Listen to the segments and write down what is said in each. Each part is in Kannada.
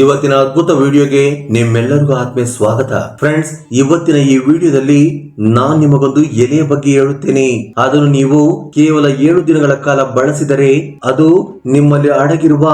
ಇವತ್ತಿನ ಅದ್ಭುತ ವಿಡಿಯೋಗೆ ನಿಮ್ಮೆಲ್ಲರಿಗೂ ಆತ್ಮೀಯ ಸ್ವಾಗತ. ಫ್ರೆಂಡ್ಸ್ ಇವತ್ತಿನ ಈ ವಿಡಿಯೋದಲ್ಲಿ ನಾನ್ ನಿಮಗೊಂದು ಎಲೆಯ ಬಗ್ಗೆ ಹೇಳುತ್ತೇನೆ. ಅದನ್ನು ನೀವು ಕೇವಲ ಏಳು ದಿನಗಳ ಕಾಲ ಬಳಸಿದರೆ ಅದು ನಿಮ್ಮಲ್ಲಿ ಅಡಗಿರುವ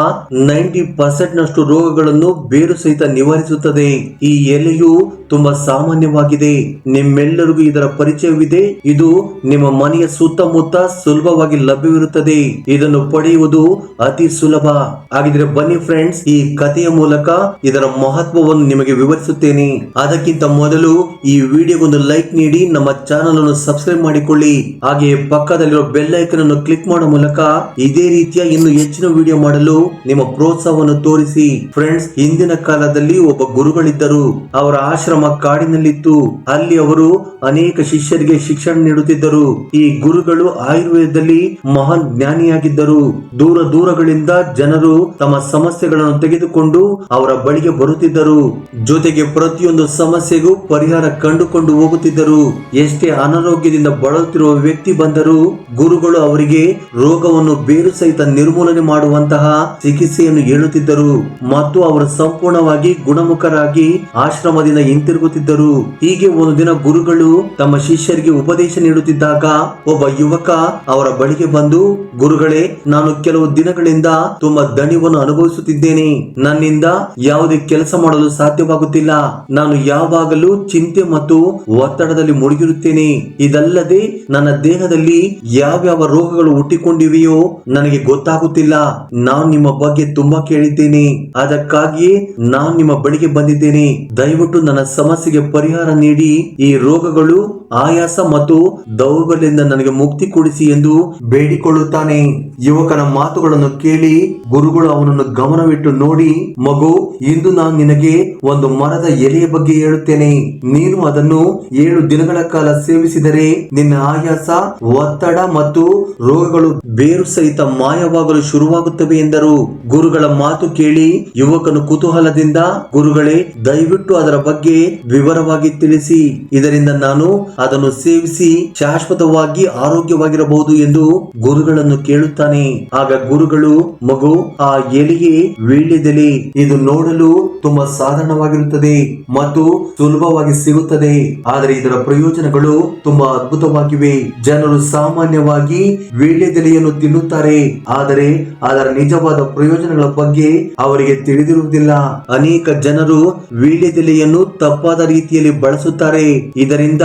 ನೈಂಟಿ ಪರ್ಸೆಂಟ್ ನಷ್ಟು ರೋಗಗಳನ್ನು ಬೇರು ಸಹಿತ ನಿವಾರಿಸುತ್ತದೆ. ಈ ಎಲೆಯು ತುಂಬಾ ಸಾಮಾನ್ಯವಾಗಿದೆ. ನಿಮ್ಮೆಲ್ಲರಿಗೂ ಇದರ ಪರಿಚಯವಿದೆ. ಇದು ನಿಮ್ಮ ಮನೆಯ ಸುತ್ತಮುತ್ತ ಸುಲಭವಾಗಿ ಲಭ್ಯವಿರುತ್ತದೆ. ಇದನ್ನು ಪಡೆಯುವುದು ಅತಿ ಸುಲಭ. ಹಾಗಿದ್ರೆ ಬನ್ನಿ ಫ್ರೆಂಡ್ಸ್ ಈ ಕಥೆಯ ಮೂಲಕ ಇದರ ಮಹತ್ವವನ್ನು ನಿಮಗೆ ವಿವರಿಸುತ್ತೇನೆ. ಅದಕ್ಕಿಂತ ಮೊದಲು ಈ ವಿಡಿಯೋಗೊಂದು ಲೈಕ್ ನೀಡಿ, ನಮ್ಮ ಚಾನಲ್ ಅನ್ನು ಸಬ್ಸ್ಕ್ರೈಬ್ ಮಾಡಿಕೊಳ್ಳಿ. ಹಾಗೆಯೇ ಪಕ್ಕದಲ್ಲಿರೋ ಬೆಲ್ ಐಕನ್ ಅನ್ನು ಕ್ಲಿಕ್ ಮಾಡೋ ಮೂಲಕ ಇದೇ ರೀತಿಯ ಇನ್ನು ಹೆಚ್ಚಿನ ವಿಡಿಯೋ ಮಾಡಲು ನಿಮ್ಮ ಪ್ರೋತ್ಸಾಹವನ್ನು ತೋರಿಸಿ. ಫ್ರೆಂಡ್ಸ್ ಹಿಂದಿನ ಕಾಲದಲ್ಲಿ ಒಬ್ಬ ಗುರುಗಳಿದ್ದರು. ಅವರ ಆಶ್ರಮ ಕಾಡಿನಲ್ಲಿತ್ತು. ಅಲ್ಲಿ ಅವರು ಅನೇಕ ಶಿಷ್ಯರಿಗೆ ಶಿಕ್ಷಣ ನೀಡುತ್ತಿದ್ದರು. ಈ ಗುರುಗಳು ಆಯುರ್ವೇದದಲ್ಲಿ ಮಹಾನ್ ಜ್ಞಾನಿಯಾಗಿದ್ದರು. ದೂರ ದೂರಗಳಿಂದ ಜನರು ತಮ್ಮ ಸಮಸ್ಯೆಗಳನ್ನು ತೆಗೆದುಕೊಂಡು ಅವರ ಬಳಿಗೆ ಬರುತ್ತಿದ್ದರು. ಜೊತೆಗೆ ಪ್ರತಿಯೊಂದು ಸಮಸ್ಯೆಗೂ ಪರಿಹಾರ ಕಂಡುಕೊಂಡು ಹೋಗುತ್ತಿದ್ದರು. ಎಷ್ಟೇ ಅನಾರೋಗ್ಯದಿಂದ ಬಳಲುತ್ತಿರುವ ವ್ಯಕ್ತಿ ಬಂದರೂ ಗುರುಗಳು ಅವರಿಗೆ ರೋಗವನ್ನು ಬೇರು ಸಹಿತ ನಿರ್ಮೂಲನೆ ಮಾಡುವಂತಹ ಚಿಕಿತ್ಸೆಯನ್ನು ಹೇಳುತ್ತಿದ್ದರು. ಮತ್ತು ಅವರು ಸಂಪೂರ್ಣವಾಗಿ ಗುಣಮುಖರಾಗಿ ಆಶ್ರಮದಿಂದ ಹಿಂತಿರುಗುತ್ತಿದ್ದರು ಹೀಗೆ ಒಂದು ದಿನ ಗುರುಗಳು ತಮ್ಮ ಶಿಷ್ಯರಿಗೆ ಉಪದೇಶ ನೀಡುತ್ತಿದ್ದಾಗ ಒಬ್ಬ ಯುವಕ ಅವರ ಬಳಿಗೆ ಬಂದು, ಗುರುಗಳೇ, ನಾನು ಕೆಲವು ದಿನಗಳಿಂದ ತುಂಬಾ ದಣಿವನ್ನು ಅನುಭವಿಸುತ್ತಿದ್ದೇನೆ. ನನ್ನಿಂದ ಯಾವುದೇ ಕೆಲಸ ಮಾಡಲು ಸಾಧ್ಯವಾಗುತ್ತಿಲ್ಲ. ನಾನು ಯಾವಾಗಲೂ ಚಿಂತೆ ಮತ್ತು ಒತ್ತಡದಲ್ಲಿ ಮುಳುಗಿರುತ್ತೇನೆ. ಇದಲ್ಲದೆ ನನ್ನ ದೇಹದಲ್ಲಿ ಯಾವ್ಯಾವ ರೋಗಗಳು ಹುಟ್ಟಿಕೊಂಡಿವೆಯೋ ನನಗೆ ಗೊತ್ತಾಗುತ್ತಿಲ್ಲ. ನಾನು ನಿಮ್ಮ ಬಗ್ಗೆ ತುಂಬಾ ಕೇಳಿದ್ದೇನೆ. ಅದಕ್ಕಾಗಿಯೇ ನಾನು ನಿಮ್ಮ ಬಳಿಗೆ ಬಂದಿದ್ದೇನೆ. ದಯವಿಟ್ಟು ನನ್ನ ಸಮಸ್ಯೆಗೆ ಪರಿಹಾರ ನೀಡಿ ಈ ರೋಗಗಳು ಆಯಾಸ ಮತ್ತು ದೌರ್ಬಲ್ಯದಿಂದ ನನಗೆ ಮುಕ್ತಿ ಕೊಡಿಸಿ ಎಂದು ಬೇಡಿಕೊಳ್ಳುತ್ತಾನೆ. ಯುವಕನ ಮಾತುಗಳನ್ನು ಕೇಳಿ ಗುರುಗಳು ಅವನನ್ನು ಗಮನವಿಟ್ಟು ನೋಡಿ, ಮಗು, ಇಂದು ನಾನು ನಿನಗೆ ಒಂದು ಮರದ ಎಲೆಯ ಬಗ್ಗೆ ಹೇಳುತ್ತೇನೆ. ನೀನು ಅದನ್ನು ಏಳು ದಿನಗಳ ಕಾಲ ಸೇವಿಸಿದರೆ ನಿನ್ನ ಆಯಾಸ, ಒತ್ತಡ ಮತ್ತು ರೋಗಗಳು ಬೇರು ಸಹಿತ ಮಾಯವಾಗಲು ಶುರುವಾಗುತ್ತವೆ ಎಂದರು. ಗುರುಗಳ ಮಾತು ಕೇಳಿ ಯುವಕನು ಕುತೂಹಲದಿಂದ, ಗುರುಗಳೇ, ದಯವಿಟ್ಟು ಅದರ ಬಗ್ಗೆ ವಿವರವಾಗಿ ತಿಳಿಸಿ. ಇದರಿಂದ ನಾನು ಅದನ್ನು ಸೇವಿಸಿ ಶಾಶ್ವತವಾಗಿ ಆರೋಗ್ಯವಾಗಿರಬಹುದು ಎಂದು ಗುರುಗಳನ್ನು ಕೇಳುತ್ತಾನೆ. ಆಗ ಗುರುಗಳು, ಮಗು, ಆ ಎಲೆಗೆ ವೀಳ್ಯದೆಲೆ, ಇದು ನೋಡಲು ತುಂಬಾ ಸಾಧಾರಣವಾಗಿರುತ್ತದೆ ಮತ್ತು ಸುಲಭವಾಗಿ ಸಿಗುತ್ತದೆ. ಆದರೆ ಇದರ ಪ್ರಯೋಜನಗಳು ತುಂಬಾ ಅದ್ಭುತವಾಗಿವೆ. ಜನರು ಸಾಮಾನ್ಯವಾಗಿ ವೀಳ್ಯದೆಲೆಯನ್ನು ತಿನ್ನುತ್ತಾರೆ. ಆದರೆ ಅದರ ನಿಜವಾದ ಪ್ರಯೋಜನಗಳ ಬಗ್ಗೆ ಅವರಿಗೆ ತಿಳಿದಿರುವುದಿಲ್ಲ. ಅನೇಕ ಜನರು ವೀಳ್ಯದೆಲೆಯನ್ನು ತಪ್ಪಾದ ರೀತಿಯಲ್ಲಿ ಬಳಸುತ್ತಾರೆ. ಇದರಿಂದ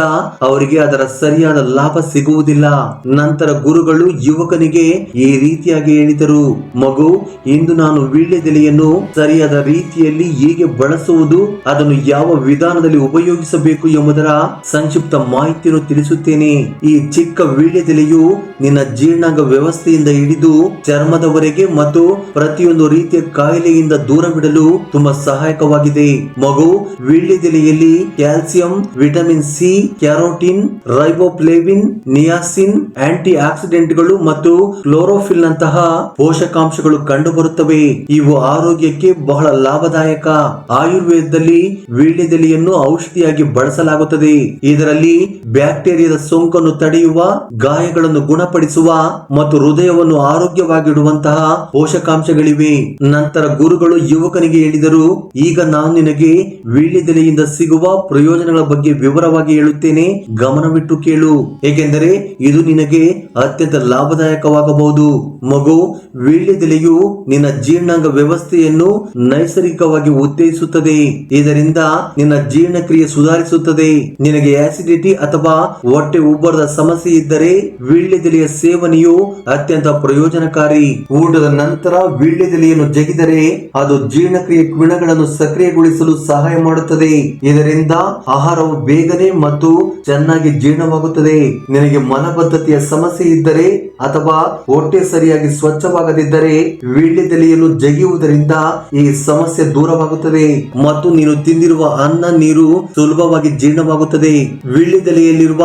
ಅವರಿಗೆ ಅದರ ಸರಿಯಾದ ಲಾಭ ಸಿಗುವುದಿಲ್ಲ. ನಂತರ ಗುರುಗಳು ಯುವಕನಿಗೆ ಈ ರೀತಿಯಾಗಿ ಹೇಳಿದರು, ಮಗು, ಇಂದು ನಾನು ವೀಳ್ಯದೆಲೆಯನ್ನು ಸರಿಯಾದ ರೀತಿಯಲ್ಲಿ ಹೇಗೆ ಬಳಸುವುದು, ಅದನ್ನು ಯಾವ ವಿಧಾನದಲ್ಲಿ ಉಪಯೋಗಿಸಬೇಕು ಎಂಬುದರ ಸಂಕ್ಷಿಪ್ತ ಮಾಹಿತಿಯನ್ನು ತಿಳಿಸುತ್ತೇನೆ. ಈ ಚಿಕ್ಕ ವೀಳ್ಯದೆಲೆಯು ನಿನ್ನ ಜೀರ್ಣಾಂಗ ವ್ಯವಸ್ಥೆಯಿಂದ ಹಿಡಿದು ಚರ್ಮದವರೆಗೆ ಮತ್ತು ಪ್ರತಿಯೊಂದು ರೀತಿಯ ಕಾಯಿಲೆಯಿಂದ ದೂರವಿಡಲು ತುಂಬಾ ಸಹಾಯಕವಾಗಿದೆ. ಮಗು, ವೀಳ್ಯದೆಲೆಯಲ್ಲಿ calcium, vitamin C carotene riboflavin, niacin anti ಆಕ್ಸಿಡೆಂಟ್ಗಳು ಮತ್ತು ಕ್ಲೋರೋಫಿಲ್ ನಂತಹ ಪೋಷಕಾಂಶಗಳು ಕಂಡುಬರುತ್ತವೆ. ಇವು ಆರೋಗ್ಯಕ್ಕೆ ಬಹಳ ಲಾಭದಾಯಕ. ಆಯುರ್ವೇದದಲ್ಲಿ ವೀಳ್ಯದೆಲೆಯನ್ನು ಔಷಧಿಯಾಗಿ ಬಳಸಲಾಗುತ್ತದೆ. ಇದರಲ್ಲಿ ಬ್ಯಾಕ್ಟೀರಿಯಾದ ಸೋಂಕನ್ನು ತಡೆಯುವ, ಗಾಯಗಳನ್ನು ಗುಣಪಡಿಸುವ ಮತ್ತು ಹೃದಯವನ್ನು ಆರೋಗ್ಯವಾಗಿಡುವಂತಹ ಪೋಷಕಾಂಶಗಳಿವೆ. ನಂತರ ಗುರುಗಳು ಯುವಕನಿಗೆ ಹೇಳಿದರು, ಈಗ ನಾನು ನಿನಗೆ ವೀಳ್ಯದೆಲೆಯಿಂದ ಸಿಗುವ ಪ್ರಯೋಜನಗಳ ಬಗ್ಗೆ ವಿವರವಾಗಿ ಹೇಳುತ್ತೇನೆ. ಗಮನವಿಟ್ಟು ಕೇಳು. ಏಕೆಂದರೆ ಇದು ನಿನಗೆ ಅತ್ಯಂತ ಲಾಭದಾಯಕವಾಗಬಹುದು. ಮಗು, ವೀಳ್ಯದೆಲೆಯು ನಿನ್ನ ಜೀರ್ಣಾಂಗ ವ್ಯವಸ್ಥೆಯನ್ನು ನೈಸರ್ಗಿಕವಾಗಿ ಉತ್ತೇಜಿಸುತ್ತದೆ. ಇದರಿಂದ ನಿನ್ನ ಜೀರ್ಣಕ್ರಿಯೆ ಸುಧಾರಿಸುತ್ತದೆ. ನಿನಗೆ ಆಸಿಡಿಟಿ ಅಥವಾ ಹೊಟ್ಟೆ ಉಬ್ಬರದ ಸಮಸ್ಯೆ ಇದ್ದರೆ ವೀಳ್ಯದೆಲೆಯ ಸೇವನೆಯು ಅತ್ಯಂತ ಪ್ರಯೋಜನಕಾರಿ. ಊಟದ ನಂತರ ವೀಳ್ಯದೆಲೆಯನ್ನು ಜಗಿದರೆ ಅದು ಜೀರ್ಣಕ್ರಿಯೆ ಕಿಣಗಳನ್ನು ಸಕ್ರಿಯಗೊಳಿಸಲು ಸಹಾಯ ಮಾಡುತ್ತದೆ. ಇದರಿಂದ ಆಹಾರವು ಬೇಗನೆ ಮತ್ತು ಚೆನ್ನಾಗಿ ಜೀರ್ಣವಾಗುತ್ತದೆ. ನಿನಗೆ ಮಲಬದ್ಧತೆಯ ಸಮಸ್ಯೆ ಇದ್ದರೆ ಅಥವಾ ಹೊಟ್ಟೆ ಸರಿಯಾಗಿ ಸ್ವಚ್ಛವಾಗದಿದ್ದರೆ ವೀಳ್ಯದೆಲೆಯನ್ನು ಜಗಿಯುವುದರಿಂದ ಈ ಸಮಸ್ಯೆ ದೂರವಾಗುತ್ತದೆ ಮತ್ತು ನೀನು ತಿಂದಿರುವ ಅನ್ನ ನೀರು ಸುಲಭವಾಗಿ ಜೀರ್ಣವಾಗುತ್ತದೆ. ವೀಳ್ಯದೆಲೆಯಲ್ಲಿರುವ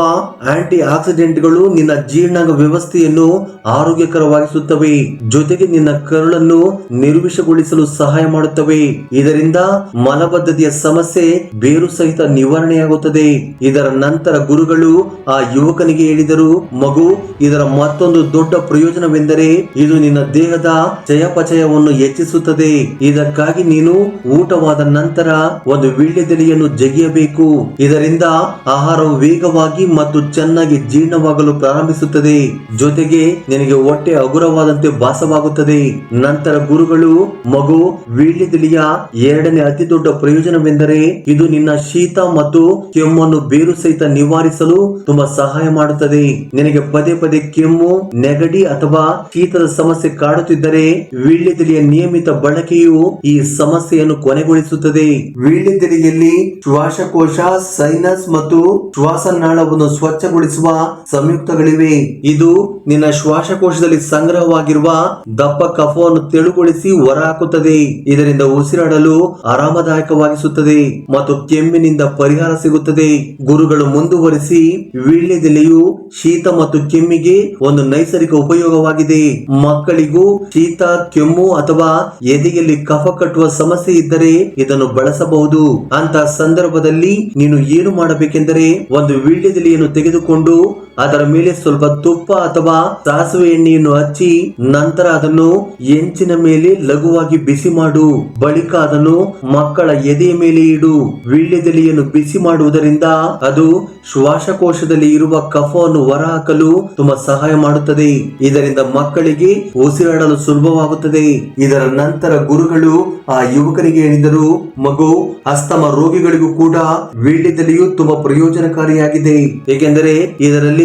ಆಂಟಿ ಆಕ್ಸಿಡೆಂಟ್ಗಳು ನಿನ್ನ ಜೀರ್ಣಾಂಗ ವ್ಯವಸ್ಥೆಯನ್ನು ಆರೋಗ್ಯಕರವಾಗಿಸುತ್ತವೆ. ಜೊತೆಗೆ ನಿನ್ನ ಕರುಳನ್ನು ನಿರ್ವಿಷಗೊಳಿಸಲು ಸಹಾಯ ಮಾಡುತ್ತವೆ. ಇದರಿಂದ ಮಲಬದ್ಧತೆಯ ಸಮಸ್ಯೆ ಬೇರು ಸಹಿತ ನಿವಾರಣೆಯಾಗುತ್ತದೆ. ಇದರ ನಂತರ ಗುರುಗಳು ಆ ಯುವಕನಿಗೆ ಹೇಳಿದರು, ಮಗು, ಇದರ ಮತ್ತೊಂದು ದೊಡ್ಡ ಪ್ರಯೋಜನವೆಂದರೆ ಇದು ನಿನ್ನ ದೇಹದ ಚಯಪಚಯವನ್ನು ಹೆಚ್ಚಿಸುತ್ತದೆ. ಇದಕ್ಕಾಗಿ ನೀನು ಊಟವಾದ ನಂತರ ಒಂದು ವೀಳ್ಯದೆಲೆಯನ್ನು ಜಗಿಯಬೇಕು. ಇದರಿಂದ ಆಹಾರವು ವೇಗವಾಗಿ ಮತ್ತು ಚೆನ್ನಾಗಿ ಜೀರ್ಣವಾಗಲು ಪ್ರಾರಂಭಿಸುತ್ತದೆ. ಜೊತೆಗೆ ನಿನಗೆ ಹೊಟ್ಟೆ ಹಗುರವಾದಂತೆ ಭಾಸವಾಗುತ್ತದೆ. ನಂತರ ಗುರುಗಳು, ಮಗು ವೀಳ್ಯದೆಲೆಯ ಎರಡನೇ ಅತಿ ದೊಡ್ಡ ಪ್ರಯೋಜನವೆಂದರೆ ಇದು ನಿನ್ನ ಶೀತ ಮತ್ತು ಕೆಮ್ಮನ್ನು ಬೇರು ಸಹಿತ ನಿವಾರಿಸಲು ತುಂಬಾ ಸಹಾಯ ಮಾಡುತ್ತದೆ. ನಿನಗೆ ಪದೇ ಪದೇ ಕೆಮ್ಮು ನೆಗಡಿ ಅಥವಾ ಶೀತದ ಸಮಸ್ಯೆ ಕಾಡುತ್ತಿದ್ದರೆ ವೀಳ್ಯದೆಲೆಯ ನಿಯಮಿತ ಬಳಕೆಯು ಈ ಸಮಸ್ಯೆಯನ್ನು ಕೊನೆಗೊಳಿಸುತ್ತದೆ. ವೀಳ್ಯದೆಲೆಯಲ್ಲಿ ಶ್ವಾಸಕೋಶ, ಸೈನಸ್ ಮತ್ತು ಶ್ವಾಸನಾಳವನ್ನು ಸ್ವಚ್ಛಗೊಳಿಸುವ ಸಂಯುಕ್ತಗಳಿವೆ. ಇದು ನಿನ್ನ ಶ್ವಾಸಕೋಶದಲ್ಲಿ ಸಂಗ್ರಹವಾಗಿರುವ ದಪ್ಪ ಕಫವನ್ನು ತೆಳುಗೊಳಿಸಿ ಹೊರಹಾಕುತ್ತದೆ. ಇದರಿಂದ ಉಸಿರಾಡಲು ಆರಾಮದಾಯಕವಾಗಿಸುತ್ತದೆ ಮತ್ತು ಕೆಮ್ಮಿನಿಂದ ಪರಿಹಾರ ಸಿಗುತ್ತದೆ. ಗುರುಗಳು ಮುಂದುವರಿಸಿ ವೀಳ್ಯದೆಲೆಯು ಶೀತ ಮತ್ತು ಕೆಮ್ಮಿಗೆ ಒಂದು ನೈಸರ್ಗಿಕ ಉಪಯೋಗವಾಗಿದೆ. ಮಕ್ಕಳಿಗೂ ಶೀತ, ಕೆಮ್ಮು ಅಥವಾ ಎದೆಯಲ್ಲಿ ಕಫ ಕಟ್ಟುವ ಸಮಸ್ಯೆ ಇದ್ದರೆ ಇದನ್ನು ಬಳಸಬಹುದು. ಅಂತ ಸಂದರ್ಭದಲ್ಲಿ ನೀನು ಏನು ಮಾಡಬೇಕೆಂದರೆ ಒಂದು ವೀಳ್ಯದೆಲೆಯನ್ನು ತೆಗೆದುಕೊಂಡು ಅದರ ಮೇಲೆ ಸ್ವಲ್ಪ ತುಪ್ಪ ಅಥವಾ ಸಾಸಿವೆ ಎಣ್ಣೆಯನ್ನು ಹಚ್ಚಿ ನಂತರ ಅದನ್ನು ಎಂಚಿನ ಮೇಲೆ ಲಘುವಾಗಿ ಬಿಸಿ ಮಾಡು. ಬಳಿಕ ಅದನ್ನು ಮಕ್ಕಳ ಎದೆಯ ಮೇಲೆ ಇಡು. ವೀಳ್ಯದೆಲೆಯನ್ನು ಬಿಸಿ ಮಾಡುವುದರಿಂದ ಅದು ಶ್ವಾಸಕೋಶದಲ್ಲಿ ಇರುವ ಕಫವನ್ನು ಹೊರಹಾಕಲು ತುಂಬಾ ಸಹಾಯ ಮಾಡುತ್ತದೆ. ಇದರಿಂದ ಮಕ್ಕಳಿಗೆ ಉಸಿರಾಡಲು ಸುಲಭವಾಗುತ್ತದೆ. ಇದರ ನಂತರ ಗುರುಗಳು ಆ ಯುವಕರಿಗೆ ಹೇಳಿದರು, ಮಗು, ಅಸ್ತಮ ರೋಗಿಗಳಿಗೂ ಕೂಡ ವೀಳ್ಯದೆಲೆಯು ತುಂಬಾ ಪ್ರಯೋಜನಕಾರಿಯಾಗಿದೆ. ಏಕೆಂದರೆ ಇದರಲ್ಲಿ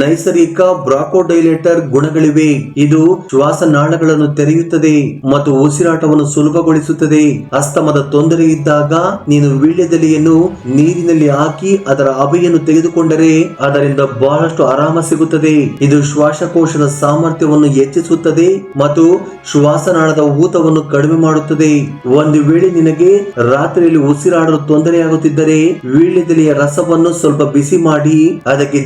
ನೈಸರ್ಗಿಕ ಬ್ರಾಕೋಡೈಲೇಟರ್ ಗುಣಗಳಿವೆ. ಇದು ಶ್ವಾಸನಾಳಗಳನ್ನು ತೆರೆಯುತ್ತದೆ ಮತ್ತು ಉಸಿರಾಟವನ್ನು ಸುಲಭಗೊಳಿಸುತ್ತದೆ. ಅಸ್ತಮದ ತೊಂದರೆ ಇದ್ದಾಗ ನೀನು ವೀಳ್ಯದೆಲೆಯನ್ನು ನೀರಿನಲ್ಲಿ ಹಾಕಿ ಅದರ ಅಬೆಯನ್ನು ತೆಗೆದುಕೊಂಡರೆ ಅದರಿಂದ ಬಹಳಷ್ಟು ಆರಾಮ ಸಿಗುತ್ತದೆ. ಇದು ಶ್ವಾಸಕೋಶದ ಸಾಮರ್ಥ್ಯವನ್ನು ಹೆಚ್ಚಿಸುತ್ತದೆ ಮತ್ತು ಶ್ವಾಸನಾಳದ ಊತವನ್ನು ಕಡಿಮೆ ಮಾಡುತ್ತದೆ. ಒಂದು ವೇಳೆ ನಿನಗೆ ರಾತ್ರಿಯಲ್ಲಿ ಉಸಿರಾಡಲು ತೊಂದರೆಯಾಗುತ್ತಿದ್ದರೆ ವೀಳ್ಯದೆಲೆಯ ರಸವನ್ನು ಸ್ವಲ್ಪ ಬಿಸಿ ಮಾಡಿ ಅದಕ್ಕೆ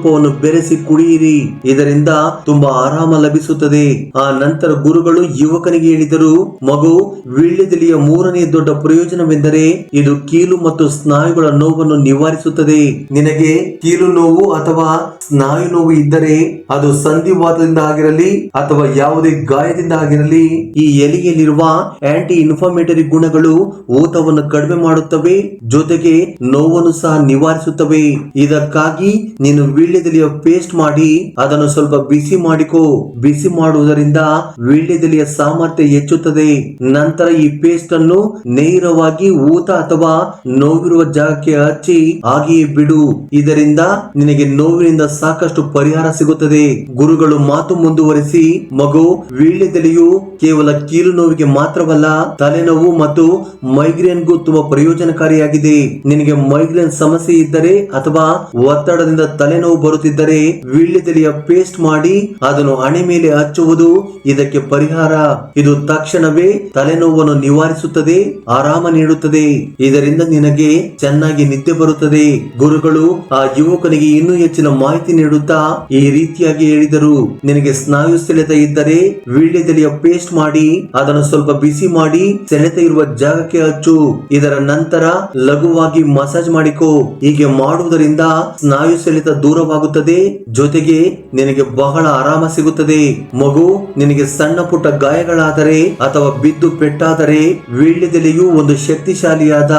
ಜೇನುತುಪ್ಪವನ್ನು ಬೆರೆಸಿ ಕುಡಿಯಿರಿ. ಇದರಿಂದ ತುಂಬಾ ಆರಾಮ ಲಭಿಸುತ್ತದೆ. ಆ ನಂತರ ಗುರುಗಳು ಯುವಕನಿಗೆ ಹೇಳಿದರು, ಮಗು, ವೀಳ್ಯದೆಲೆಯ ಮೂರನೇ ದೊಡ್ಡ ಪ್ರಯೋಜನವೆಂದರೆ ಇದು ಕೀಲು ಮತ್ತು ಸ್ನಾಯುಗಳ ನೋವನ್ನು ನಿವಾರಿಸುತ್ತದೆ. ನಿನಗೆ ಕೀಲು ನೋವು ಅಥವಾ ಸ್ನಾಯು ನೋವು ಇದ್ದರೆ ಅದು ಸಂಧಿವಾತದಿಂದ ಆಗಿರಲಿ ಅಥವಾ ಯಾವುದೇ ಗಾಯದಿಂದ ಆಗಿರಲಿ, ಈ ಎಲೆಯಲ್ಲಿರುವ ಆಂಟಿ ಇನ್ಫಾರ್ಮೇಟರಿ ಗುಣಗಳು ಊತವನ್ನು ಕಡಿಮೆ ಮಾಡುತ್ತವೆ, ಜೊತೆಗೆ ನೋವನ್ನು ಸಹ ನಿವಾರಿಸುತ್ತವೆ. ಇದಕ್ಕಾಗಿ ನೀನು ವೀಳ್ಯದೆಲೆಯ ಪೇಸ್ಟ್ ಮಾಡಿ ಅದನ್ನು ಸ್ವಲ್ಪ ಬಿಸಿ ಮಾಡಿಕೋ. ಬಿಸಿ ಮಾಡುವುದರಿಂದ ವೀಳ್ಯದೆಲೆಯ ಸಾಮರ್ಥ್ಯ ಹೆಚ್ಚುತ್ತದೆ. ನಂತರ ಈ ಪೇಸ್ಟ್ ಅನ್ನು ನೇರವಾಗಿ ಊತ ಅಥವಾ ನೋವಿರುವ ಜಾಗಕ್ಕೆ ಹಚ್ಚಿ ಹಾಗೆಯೇ ಬಿಡು. ಇದರಿಂದ ನಿನಗೆ ನೋವಿನಿಂದ ಸಾಕಷ್ಟು ಪರಿಹಾರ ಸಿಗುತ್ತದೆ. ಗುರುಗಳು ಮಾತು ಮುಂದುವರಿಸಿ, ಮಗು, ವೀಳ್ಯದೆಲೆಯು ಕೇವಲ ಕೀಲು ನೋವಿಗೆ ಮಾತ್ರವಲ್ಲ, ತಲೆನೋವು ಮತ್ತು ಮೈಗ್ರೇನ್ಗೂ ತುಂಬಾ ಪ್ರಯೋಜನಕಾರಿಯಾಗಿದೆ. ನಿನಗೆ ಮೈಗ್ರೇನ್ ಸಮಸ್ಯೆ ಇದ್ದರೆ ಅಥವಾ ಒತ್ತಡದಿಂದ ತಲೆನೋವು ಬರುತ್ತಿದ್ದರೆ ವೀಳ್ಯದೆಲೆಯ ಪೇಸ್ಟ್ ಮಾಡಿ ಅದನ್ನು ಹಣೆ ಮೇಲೆ ಹಚ್ಚುವುದು ಇದಕ್ಕೆ ಪರಿಹಾರ. ಇದು ತಕ್ಷಣವೇ ತಲೆನೋವನ್ನು ನಿವಾರಿಸುತ್ತದೆ, ಆರಾಮ ನೀಡುತ್ತದೆ. ಇದರಿಂದ ನಿನಗೆ ಚೆನ್ನಾಗಿ ನಿದ್ದೆ ಬರುತ್ತದೆ. ಗುರುಗಳು ಆ ಯುವಕನಿಗೆ ಇನ್ನೂ ಹೆಚ್ಚಿನ ಮಾಹಿತಿ ನೀಡುತ್ತಾ ಈ ರೀತಿಯಾಗಿ ಹೇಳಿದರು. ನಿನಗೆ ಸ್ನಾಯು ಸೆಳೆತ ಇದ್ದರೆ ವೀಳ್ಯದೆಲೆಯ ಪೇಸ್ಟ್ ಮಾಡಿ, ಅದನ್ನು ಸ್ವಲ್ಪ ಬಿಸಿ ಮಾಡಿ, ಸೆಳೆತ ಇರುವ ಜಾಗಕ್ಕೆ ಹಚ್ಚು. ಇದರ ನಂತರ ಲಘುವಾಗಿ ಮಸಾಜ್ ಮಾಡಿಕೋ. ಹೀಗೆ ಮಾಡುವುದರಿಂದ ಸ್ನಾಯು ಸೆಳೆತ ದೂರವಾಗುತ್ತದೆ ಜೊತೆಗೆ ನಿನಗೆ ಬಹಳ ಆರಾಮ ಸಿಗುತ್ತದೆ. ಮಗು, ನಿನಗೆ ಸಣ್ಣ ಪುಟ್ಟ ಗಾಯಗಳಾದರೆ ಅಥವಾ ಬಿದ್ದು ಪೆಟ್ಟಾದರೆ ವೀಳ್ಯದೆಲೆಯು ಒಂದು ಶಕ್ತಿಶಾಲಿಯಾದ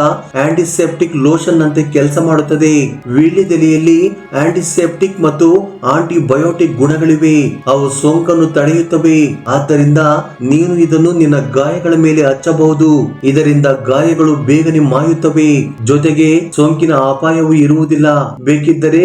ಆಂಟಿಸೆಪ್ಟಿಕ್ ಲೋಷನ್ ನಂತೆ ಕೆಲಸ ಮಾಡುತ್ತದೆ. ವೀಳ್ಯದೆಲೆಯಲ್ಲಿ ಆಂಟಿಸೆಪ್ಟಿಕ್ ಮತ್ತು ಆಂಟಿಬಯೋಟಿಕ್ ಗುಣಗಳಿವೆ. ಅವು ಸೋಂಕನ್ನು ತಡೆಯುತ್ತವೆ. ಆದ್ದರಿಂದ ನೀನು ಇದನ್ನು ನಿನ್ನ ಗಾಯಗಳ ಮೇಲೆ ಹಚ್ಚಬಹುದು. ಇದರಿಂದ ಗಾಯಗಳು ಬೇಗನೆ ಮಾಯುತ್ತವೆ. ಜೊತೆಗೆ ಸೋಂಕಿನ ಅಪಾಯವೂ ಇರುವುದಿಲ್ಲ. ಬೇಕಿದ್ದರೆ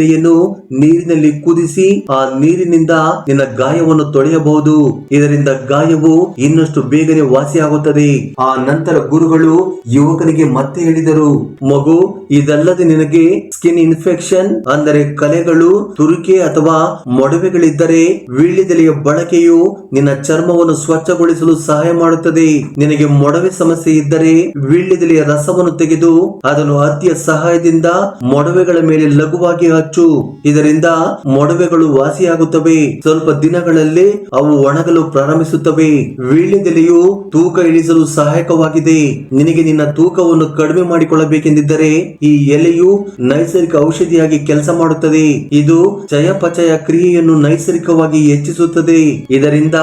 ವೀಳ್ಯದೆಲೆಯನ್ನು ನೀರಿನಲ್ಲಿ ಕುದಿಸಿ ಆ ನೀರಿನಿಂದ ನಿನ್ನ ಗಾಯವನ್ನು ತೊಳೆಯಬಹುದು. ಇದರಿಂದ ಗಾಯವು ಇನ್ನಷ್ಟು ಬೇಗನೆ ವಾಸಿಯಾಗುತ್ತದೆ. ಆ ನಂತರ ಗುರುಗಳು ಯುವಕನಿಗೆ ಮತ್ತೆ ಹೇಳಿದರು, ಮಗು, ಇದಲ್ಲದೆ ನಿನಗೆ ಸ್ಕಿನ್ ಇನ್ಫೆಕ್ಷನ್ ಅಂದರೆ ಕಲೆಗಳು, ತುರಿಕೆ ಅಥವಾ ಮೊಡವೆಗಳಿದ್ದರೆ ವೀಳ್ಯದೆಲೆಯ ಬಳಕೆಯು ನಿನ್ನ ಚರ್ಮವನ್ನು ಸ್ವಚ್ಛಗೊಳಿಸಲು ಸಹಾಯ ಮಾಡುತ್ತದೆ. ನಿನಗೆ ಮೊಡವೆ ಸಮಸ್ಯೆ ಇದ್ದರೆ ವೀಳ್ಯದೆಲೆಯ ರಸವನ್ನು ತೆಗೆದು ಅದನ್ನು ಅತಿಯ ಸಹಾಯದಿಂದ ಮೊಡವೆಗಳ ಮೇಲೆ ಲಘುವಾಗಿ ಹಚ್ಚು ಖರ್ಚು ಇದರಿಂದ ಮೊಡವೆಗಳು ವಾಸಿಯಾಗುತ್ತವೆ. ಸ್ವಲ್ಪ ದಿನಗಳಲ್ಲಿ ಅವು ಒಣಗಲು ಪ್ರಾರಂಭಿಸುತ್ತವೆ. ವೀಳ್ಯದೆಲೆಯು ತೂಕ ಇಳಿಸಲು ಸಹಾಯಕವಾಗಿದೆ. ನಿನಗೆ ನಿನ್ನ ತೂಕವನ್ನು ಕಡಿಮೆ ಮಾಡಿಕೊಳ್ಳಬೇಕೆಂದಿದ್ದರೆ ಈ ಎಲೆಯು ನೈಸರ್ಗಿಕ ಔಷಧಿಯಾಗಿ ಕೆಲಸ ಮಾಡುತ್ತದೆ. ಇದು ಚಯಪಚಯ ಕ್ರಿಯೆಯನ್ನು ನೈಸರ್ಗಿಕವಾಗಿ ಹೆಚ್ಚಿಸುತ್ತದೆ. ಇದರಿಂದ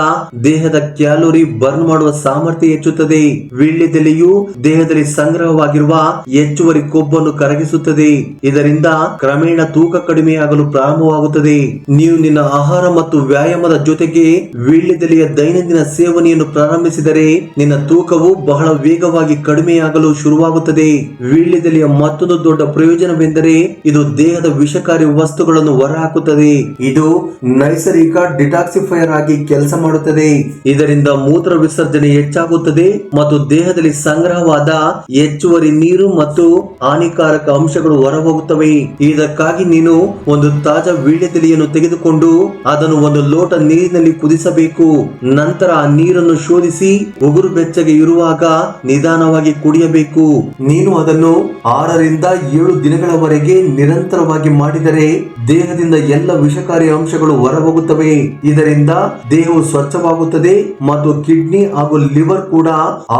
ದೇಹದ ಕ್ಯಾಲೋರಿ ಬರ್ನ್ ಮಾಡುವ ಸಾಮರ್ಥ್ಯ ಹೆಚ್ಚುತ್ತದೆ. ವೀಳ್ಯದೆಲೆಯು ದೇಹದಲ್ಲಿ ಸಂಗ್ರಹವಾಗಿರುವ ಹೆಚ್ಚುವರಿ ಕೊಬ್ಬನ್ನು ಕರಗಿಸುತ್ತದೆ. ಇದರಿಂದ ಕ್ರಮೇಣ ತೂಕ ಕಡಿಮೆಯಾಗಲು ಪ್ರಾರಂಭವಾಗುತ್ತದೆ. ನೀವು ನಿನ್ನ ಆಹಾರ ಮತ್ತು ವ್ಯಾಯಾಮದ ಜೊತೆಗೆ ವೀಳ್ಯದೆಲೆಯ ದೈನಂದಿನ ಸೇವನೆಯನ್ನು ಪ್ರಾರಂಭಿಸಿದರೆ ನಿನ್ನ ತೂಕವು ಬಹಳ ವೇಗವಾಗಿ ಕಡಿಮೆಯಾಗಲು ಶುರುವಾಗುತ್ತದೆ. ವೀಳ್ಯದೆಲೆಯ ಮತ್ತೊಂದು ದೊಡ್ಡ ಪ್ರಯೋಜನವೆಂದರೆ ಇದು ದೇಹದ ವಿಷಕಾರಿ ವಸ್ತುಗಳನ್ನು ಹೊರಹಾಕುತ್ತದೆ. ಇದು ನೈಸರ್ಗಿಕ ಡಿಟಾಕ್ಸಿಫೈಯರ್ ಆಗಿ ಕೆಲಸ ಮಾಡುತ್ತದೆ. ಇದರಿಂದ ಮೂತ್ರ ವಿಸರ್ಜನೆ ಹೆಚ್ಚಾಗುತ್ತದೆ ಮತ್ತು ದೇಹದಲ್ಲಿ ಸಂಗ್ರಹವಾದ ಹೆಚ್ಚುವರಿ ನೀರು ಮತ್ತು ಹಾನಿಕಾರಕ ಅಂಶಗಳು ಹೊರಹೋಗುತ್ತವೆ. ಇದಕ್ಕಾಗಿ ನೀನು ಒಂದು ತಾಜಾ ವೀಳ್ಯದೆಲೆಯನ್ನು ತೆಗೆದುಕೊಂಡು ಅದನ್ನು ಒಂದು ಲೋಟ ನೀರಿನಲ್ಲಿ ಕುದಿಸಬೇಕು. ನಂತರ ಆ ನೀರನ್ನು ಶೋಧಿಸಿ ಉಗುರು ಬೆಚ್ಚಗೆ ಇರುವಾಗ ನಿಧಾನವಾಗಿ ಕುಡಿಯಬೇಕು. ನೀನು ಅದನ್ನು ಆರರಿಂದ ಏಳು ದಿನಗಳವರೆಗೆ ನಿರಂತರವಾಗಿ ಮಾಡಿದರೆ ದೇಹದಿಂದ ಎಲ್ಲ ವಿಷಕಾರಿ ಅಂಶಗಳು ಹೊರಹೋಗುತ್ತವೆ. ಇದರಿಂದ ದೇಹವು ಸ್ವಚ್ಛವಾಗುತ್ತದೆ ಮತ್ತು ಕಿಡ್ನಿ ಹಾಗೂ ಲಿವರ್ ಕೂಡ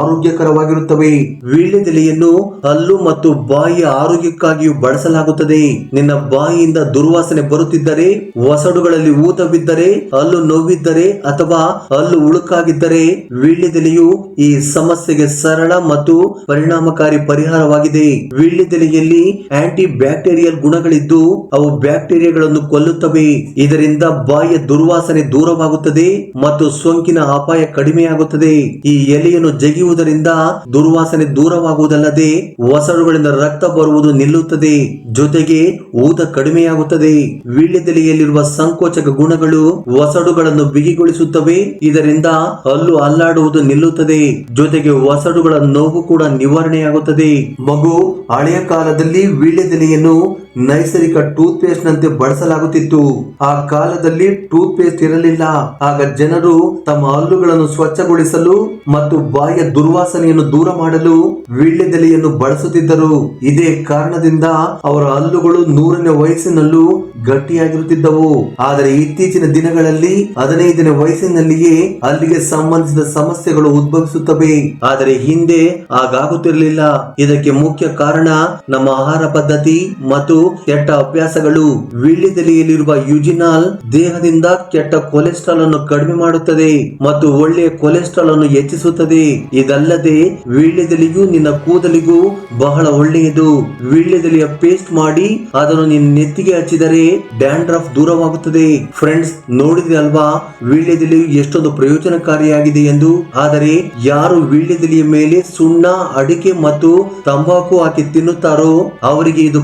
ಆರೋಗ್ಯಕರವಾಗಿರುತ್ತವೆ. ವೀಳ್ಯದೆಲೆಯನ್ನು ಹಲ್ಲು ಮತ್ತು ಬಾಯಿಯ ಆರೋಗ್ಯಕ್ಕಾಗಿಯೂ ಬಳಸಲಾಗುತ್ತದೆ. ನಿನ್ನ ಬಾಯಿಯಿಂದ ದುರ್ವಾಸನೆ ಬರುತ್ತಿದ್ದರೆ ಒಸಡುಗಳಲ್ಲಿ ಊತವಿದ್ದರೆ ಹಲ್ಲು ನೋವಿದ್ದರೆ ಅಥವಾ ಹಲ್ಲು ಉಳುಕಾಗಿದ್ದರೆ ವೀಳ್ಯದೆಲೆಯು ಈ ಸಮಸ್ಯೆಗೆ ಸರಳ ಮತ್ತು ಪರಿಣಾಮಕಾರಿ ಪರಿಹಾರವಾಗಿದೆ. ವೀಳ್ಯದೆಲೆಯಲ್ಲಿ ಆಂಟಿ ಬ್ಯಾಕ್ಟೀರಿಯಲ್ ಗುಣಗಳಿದ್ದು, ಅವು ಬ್ಯಾಕ್ಟೀರಿಯಾಗಳನ್ನು ಕೊಲ್ಲುತ್ತವೆ. ಇದರಿಂದ ಬಾಯಿಯ ದುರ್ವಾಸನೆ ದೂರವಾಗುತ್ತದೆ ಮತ್ತು ಸೋಂಕಿನ ಅಪಾಯ ಕಡಿಮೆಯಾಗುತ್ತದೆ. ಈ ಎಲೆಯನ್ನು ಜಗಿಯುವುದರಿಂದ ದುರ್ವಾಸನೆ ದೂರವಾಗುವುದಲ್ಲದೆ ಒಸಡುಗಳಿಂದ ರಕ್ತ ಬರುವುದು ನಿಲ್ಲುತ್ತದೆ. ಜೊತೆಗೆ ಊತ ಕಡಿಮೆಯಾಗುತ್ತದೆ. ವೀಳ್ಯದೆಲೆಯಲ್ಲಿರುವ ಸಂಕೋಚಕ ಗುಣಗಳು ಒಸಡುಗಳನ್ನು ಬಿಗಿಗೊಳಿಸುತ್ತವೆ. ಇದರಿಂದ ಹಲ್ಲು ಅಲ್ಲಾಡುವುದು ನಿಲ್ಲುತ್ತದೆ. ಜೊತೆಗೆ ಒಸಡುಗಳ ನೋವು ಕೂಡ ನಿವಾರಣೆಯಾಗುತ್ತದೆ. ಮಗು ಹಳೆಯ ಕಾಲದಲ್ಲಿ ವೀಳ್ಯದೆಲೆಯನ್ನು ನೈಸರ್ಗಿಕ ಟೂತ್ ಪೇಸ್ಟ್ ನಂತೆ ಬಳಸಲಾಗುತ್ತಿತ್ತು. ಆ ಕಾಲದಲ್ಲಿ ಟೂತ್ ಪೇಸ್ಟ್ ಇರಲಿಲ್ಲ. ಆಗ ಜನರು ತಮ್ಮ ಹಲ್ಲುಗಳನ್ನು ಸ್ವಚ್ಛಗೊಳಿಸಲು ಮತ್ತು ಬಾಯಿಯ ದುರ್ವಾಸನೆಯನ್ನು ದೂರ ಮಾಡಲು ವೀಳ್ಯದೆಲೆಯನ್ನು ಬಳಸುತ್ತಿದ್ದರು. ಇದೇ ಕಾರಣದಿಂದ ಅವರ ಹಲ್ಲುಗಳು ನೂರನೇ ವಯಸ್ಸಿನಲ್ಲೂ ಗಟ್ಟಿಯಾಗಿರುತ್ತಿದ್ದವು. ಆದರೆ ಇತ್ತೀಚಿನ ದಿನಗಳಲ್ಲಿ ಹದಿನೈದನೇ ವಯಸ್ಸಿನಲ್ಲಿಯೇ ಅಲ್ಲಿಗೆ ಸಂಬಂಧಿಸಿದ ಸಮಸ್ಯೆಗಳು ಉದ್ಭವಿಸುತ್ತವೆ. ಆದರೆ ಹಿಂದೆ ಹಾಗಾಗುತ್ತಿರಲಿಲ್ಲ. ಇದಕ್ಕೆ ಮುಖ್ಯ ಕಾರಣ ನಮ್ಮ ಆಹಾರ ಪದ್ಧತಿ ಮತ್ತು ಕೆಟ್ಟ ಅಭ್ಯಾಸಗಳು. ವೀಳ್ಯದೆಲೆಯಲ್ಲಿರುವ ಯುಜಿನಾಲ್ ದೇಹದಿಂದ ಕೆಟ್ಟ ಕೊಲೆಸ್ಟ್ರಾಲ್ ಅನ್ನು ಕಡಿಮೆ ಮಾಡುತ್ತದೆ ಮತ್ತು ಒಳ್ಳೆಯ ಕೊಲೆಸ್ಟ್ರಾಲ್ ಅನ್ನು ಹೆಚ್ಚಿಸುತ್ತದೆ. ಇದಲ್ಲದೆ ವೀಳ್ಯದೆಲೆಯು ನಿನ್ನ ಕೂದಲಿಗೂ ಬಹಳ ಒಳ್ಳೆಯದು. ವೀಳ್ಯದೆಲೆಯ ಪೇಸ್ಟ್ ಮಾಡಿ ಅದನ್ನು ನಿನ್ನ ನೆತ್ತಿಗೆ ಹಚ್ಚಿದರೆ ಡ್ಯಾಂಡ್ರಫ್ ದೂರವಾಗುತ್ತದೆ. ಫ್ರೆಂಡ್ಸ್, ನೋಡಿದ್ರೆ ಅಲ್ವಾ? ವೀಳ್ಯದೆಲೆಯು ಎಷ್ಟೊಂದು ಪ್ರಯೋಜನಕಾರಿಯಾಗಿದೆ ಎಂದು. ಆದರೆ ಯಾರು ವೀಳ್ಯದೆಲೆಯ ಮೇಲೆ ಸುಣ್ಣ, ಅಡಿಕೆ ಮತ್ತು ತಂಬಾಕು ಹಾಕಿ ತಿನ್ನುತ್ತಾರೋ ಅವರಿಗೆ ಇದು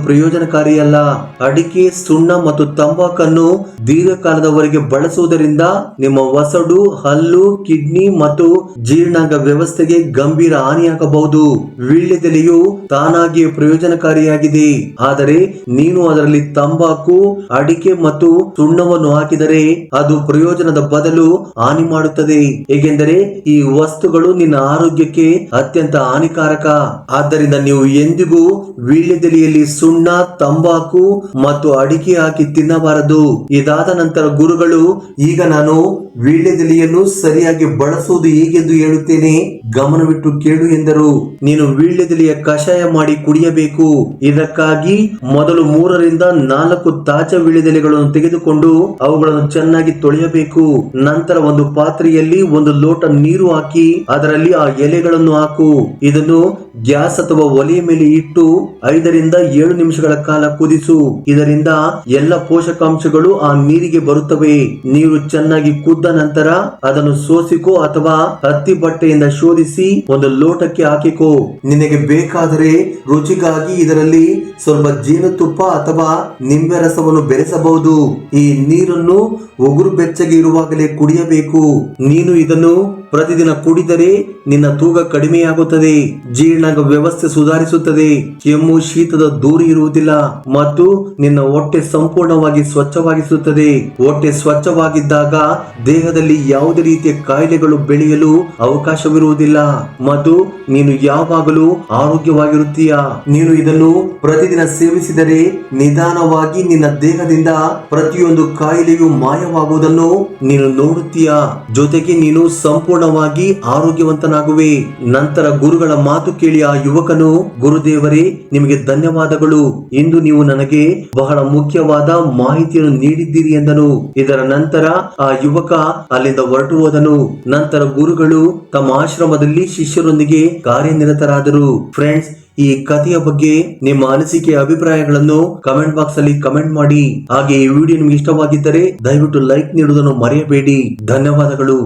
ಪ್ರಯೋಜನಕಾರಿಯಲ್ಲ ಅಡಿಕೆ, ಸುಣ್ಣ ಮತ್ತು ತಂಬಾಕನ್ನು ದೀರ್ಘಕಾಲದವರೆಗೆ ಬಳಸುವುದರಿಂದ ನಿಮ್ಮ ಒಸಡು, ಹಲ್ಲು, ಕಿಡ್ನಿ ಮತ್ತು ಜೀರ್ಣಾಂಗ ವ್ಯವಸ್ಥೆಗೆ ಗಂಭೀರ ಹಾನಿಯಾಗಬಹುದು. ವೀಳ್ಯದೆಲೆಯು ತಾನಾಗಿಯೇ ಪ್ರಯೋಜನಕಾರಿಯಾಗಿದೆ. ಆದರೆ ನೀನು ಅದರಲ್ಲಿ ತಂಬಾಕು, ಅಡಿಕೆ ಮತ್ತು ಸುಣ್ಣವನ್ನು ಹಾಕಿದರೆ ಅದು ಪ್ರಯೋಜನದ ಬದಲು ಹಾನಿ ಮಾಡುತ್ತದೆ. ಏಕೆಂದರೆ ಈ ವಸ್ತುಗಳು ನಿನ್ನ ಆರೋಗ್ಯಕ್ಕೆ ಅತ್ಯಂತ ಹಾನಿಕಾರಕ. ಆದ್ದರಿಂದ ನೀವು ಎಂದಿಗೂ ವೀಳ್ಯದೆಲೆಯಲ್ಲಿ ಸುಣ್ಣ ಮತ್ತು ಅಡಿಕೆ ಹಾಕಿ ತಿನ್ನಬಾರದು. ಇದಾದ ನಂತರ ಗುರುಗಳು ಈಗ ನಾನು ವೀಳ್ಯದೆಲೆಯನ್ನು ಸರಿಯಾಗಿ ಬಳಸುವುದು ಹೇಗೆಂದು ಹೇಳುತ್ತೇನೆ? ಗಮನವಿಟ್ಟು ಕೇಳು ಎಂದರು. ನೀನು ವೀಳ್ಯದೆಲೆಯ ಕಷಾಯ ಮಾಡಿ ಕುಡಿಯಬೇಕು. ಇದಕ್ಕಾಗಿ ಮೊದಲು ಮೂರರಿಂದ ನಾಲ್ಕು ತಾಜಾ ವೀಳ್ಯದೆಲೆಗಳನ್ನು ತೆಗೆದುಕೊಂಡು ಅವುಗಳನ್ನು ಚೆನ್ನಾಗಿ ತೊಳೆಯಬೇಕು. ನಂತರ ಒಂದು ಪಾತ್ರೆಯಲ್ಲಿ ಒಂದು ಲೋಟ ನೀರು ಹಾಕಿ ಅದರಲ್ಲಿ ಆ ಎಲೆಗಳನ್ನು ಹಾಕು. ಇದನ್ನು ಗ್ಯಾಸ್ ಅಥವಾ ಒಲೆಯ ಮೇಲೆ ಇಟ್ಟು ಐದರಿಂದ ಏಳು ನಿಮಿಷಗಳ ಕಾಲ ಕುದಿಸು. ಇದರಿಂದ ಎಲ್ಲ ಪೋಷಕಾಂಶಗಳು ಆ ನೀರಿಗೆ ಬರುತ್ತವೆ. ನೀರು ಚೆನ್ನಾಗಿ ಕುದ್ದ ನಂತರ ಅದನ್ನು ಸೋಸಿಕೋ ಅಥವಾ ಹತ್ತಿ ಬಟ್ಟೆಯಿಂದ ಶೋಧಿಸಿ ಒಂದು ಲೋಟಕ್ಕೆ ಹಾಕಿಕೋ. ನಿನಗೆ ಬೇಕಾದರೆ ರುಚಿಗಾಗಿ ಇದರಲ್ಲಿ ಸ್ವಲ್ಪ ಜೇನುತುಪ್ಪ ಅಥವಾ ನಿಂಬೆ ರಸವನ್ನು ಬೆರೆಸಬಹುದು. ಈ ನೀರನ್ನು ಉಗುರು ಬೆಚ್ಚಗೆ ಇರುವಾಗಲೇ ಕುಡಿಯಬೇಕು. ನೀನು ಇದನ್ನು ಪ್ರತಿದಿನ ಕುಡಿದರೆ ನಿನ್ನ ತೂಕ ಕಡಿಮೆಯಾಗುತ್ತದೆ, ಜೀರ್ಣಾಂಗ ವ್ಯವಸ್ಥೆ ಸುಧಾರಿಸುತ್ತದೆ, ಕೆಮ್ಮು ಶೀತದ ದೂರಿ ಇರುವುದಿಲ್ಲ ಮತ್ತು ನಿನ್ನ ಹೊಟ್ಟೆ ಸಂಪೂರ್ಣವಾಗಿ ಸ್ವಚ್ಛವಾಗಿಸುತ್ತದೆ. ಹೊಟ್ಟೆ ಸ್ವಚ್ಛವಾಗಿದ್ದಾಗ ದೇಹದಲ್ಲಿ ಯಾವುದೇ ರೀತಿಯ ಕಾಯಿಲೆಗಳು ಬೆಳೆಯಲು ಅವಕಾಶವಿರುವುದಿಲ್ಲ ಮತ್ತು ನೀನು ಯಾವಾಗಲೂ ಆರೋಗ್ಯವಾಗಿರುತ್ತೀಯ? ನೀನು ಇದನ್ನು ಪ್ರತಿದಿನ ಸೇವಿಸಿದರೆ ನಿಧಾನವಾಗಿ ನಿನ್ನ ದೇಹದಿಂದ ಪ್ರತಿಯೊಂದು ಕಾಯಿಲೆಯು ಮಾಯವಾಗುವುದನ್ನು ನೀನು ನೋಡುತ್ತೀಯ? ಜೊತೆಗೆ ನೀನು ಸಂಪೂರ್ಣವಾಗಿ ಆರೋಗ್ಯವಂತನಾಗುವೆ. ನಂತರ ಗುರುಗಳ ಮಾತು ಕೇಳಿ ಆ ಯುವಕನು, ಗುರುದೇವರೇ, ನಿಮಗೆ ಧನ್ಯವಾದಗಳು. ಇಂದು ನೀವು ನನಗೆ ಬಹಳ ಮುಖ್ಯವಾದ ಮಾಹಿತಿಯನ್ನು ನೀಡಿದ್ದೀರಿ ಎಂದನು. ಇದರ ನಂತರ ಆ ಯುವಕ ಅಲ್ಲಿಂದ ಹೊರಟು ಹೋದನು. ನಂತರ ಗುರುಗಳು ತಮ್ಮ ಆಶ್ರಮದಲ್ಲಿ ಶಿಷ್ಯರೊಂದಿಗೆ ಕಾರ್ಯನಿರತರಾದರು. ಫ್ರೆಂಡ್ಸ್, ಈ ಕಥೆಯ ಬಗ್ಗೆ ನಿಮ್ಮ ಅನಿಸಿಕೆ ಅಭಿಪ್ರಾಯಗಳನ್ನು ಕಮೆಂಟ್ ಬಾಕ್ಸ್ ಅಲ್ಲಿ ಕಮೆಂಟ್ ಮಾಡಿ. ಹಾಗೆ ಈ ವಿಡಿಯೋ ನಿಮ್ಗೆ ಇಷ್ಟವಾಗಿದ್ದರೆ ದಯವಿಟ್ಟು ಲೈಕ್ ನೀಡುವುದನ್ನು ಮರೆಯಬೇಡಿ. ಧನ್ಯವಾದಗಳು.